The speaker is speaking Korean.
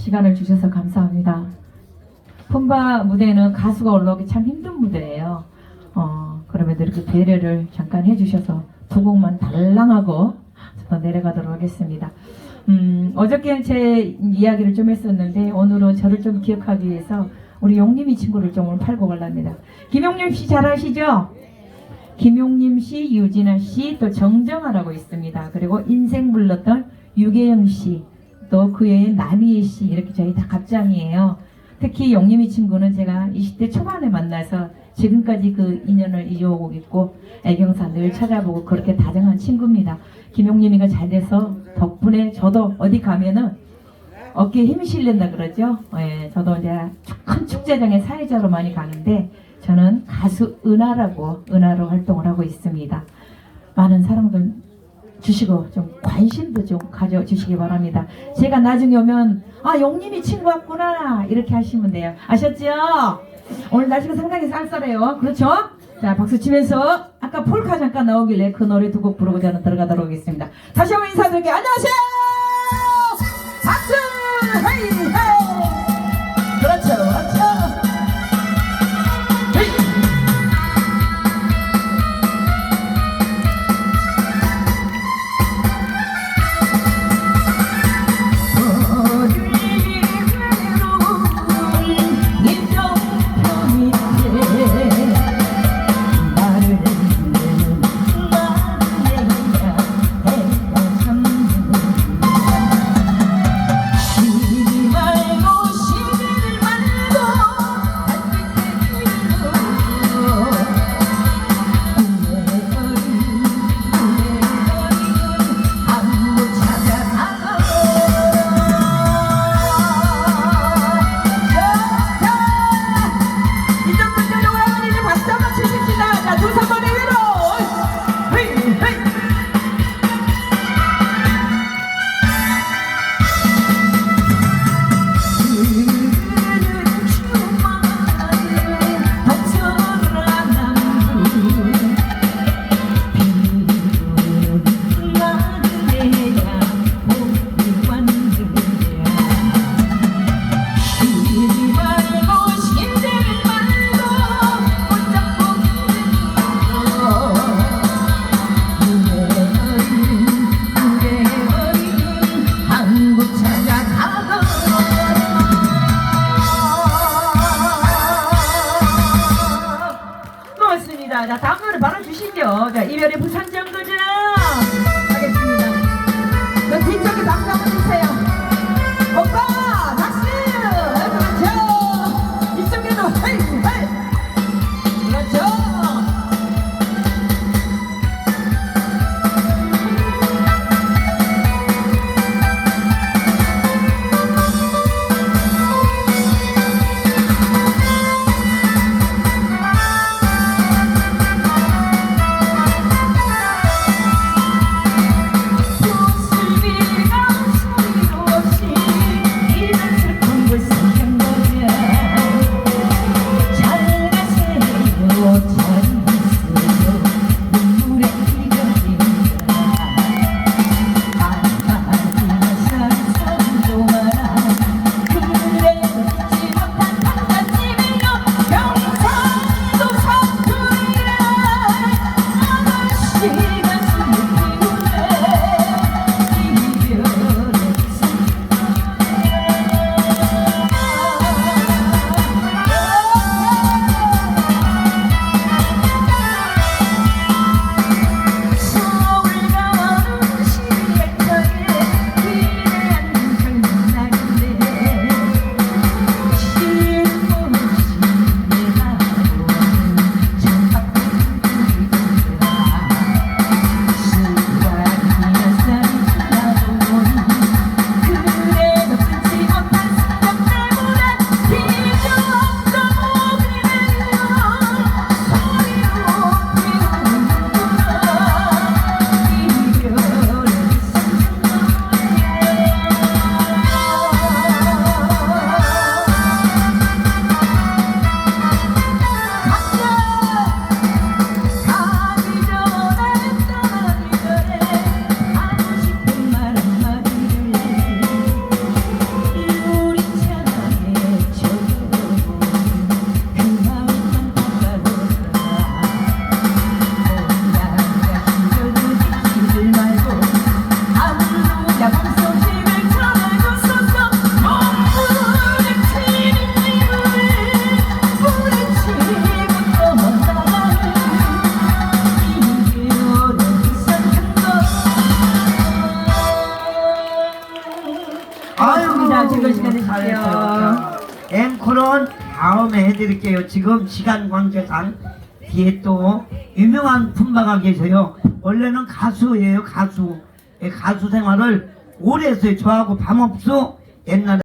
시간을 주셔서 감사합니다. 폰바 무대는 가수가 올라오기 참 힘든 무대예요. 어, 그럼에도 이렇게 배려를 잠깐 해주셔서 두 곡만 달랑하고 더 내려가도록 하겠습니다. 음, 어저께는 제 이야기를 좀 했었는데 오늘은 저를 좀 기억하기 위해서 우리 용님이 친구를 좀 오늘 팔고 갈랍니다. 김용님 씨 잘 아시죠? 김용님 씨, 유진아 씨, 또 정정아라고 있습니다. 그리고 인생 불렀던 유계영 씨, 또 그 외에 남희애 씨 이렇게 저희 다 갑장이에요. 특히 용님이 친구는 제가 20대 초반에 만나서 지금까지 그 인연을 이어오고 있고 애경사 늘 찾아보고 그렇게 다정한 친구입니다. 김용님이가 잘 돼서 덕분에 저도 어디 가면은 어깨에 힘이 실린다 그러죠. 예, 저도 이제 큰 축제장에 사회자로 많이 가는데 저는 가수 은하라고 은하로 활동을 하고 있습니다. 많은 사랑들 주시고 좀 관심도 좀 가져주시기 바랍니다. 제가 나중에 오면 아 용님이 친구 왔구나 이렇게 하시면 돼요. 아셨죠? 오늘 날씨가 상당히 쌀쌀해요. 그렇죠? 자 박수 치면서 아까 폴카 잠깐 나오길래 그 노래 두 곡 부르고 저는 들어가도록 하겠습니다. 다시 한번 인사드릴게요. 안녕하세요. 박수 헤이 헤이 바로 주시죠. 자 이별의 부산 정거장 하겠습니다. 그 뒤쪽에 박수 한번 주세요. 다음에 해드릴게요. 지금 시간 관계상 뒤에 또 유명한 품바가 계세요. 원래는 가수예요, 가수. 예, 가수 생활을 오래 했어요. 저하고 밤업소 옛날에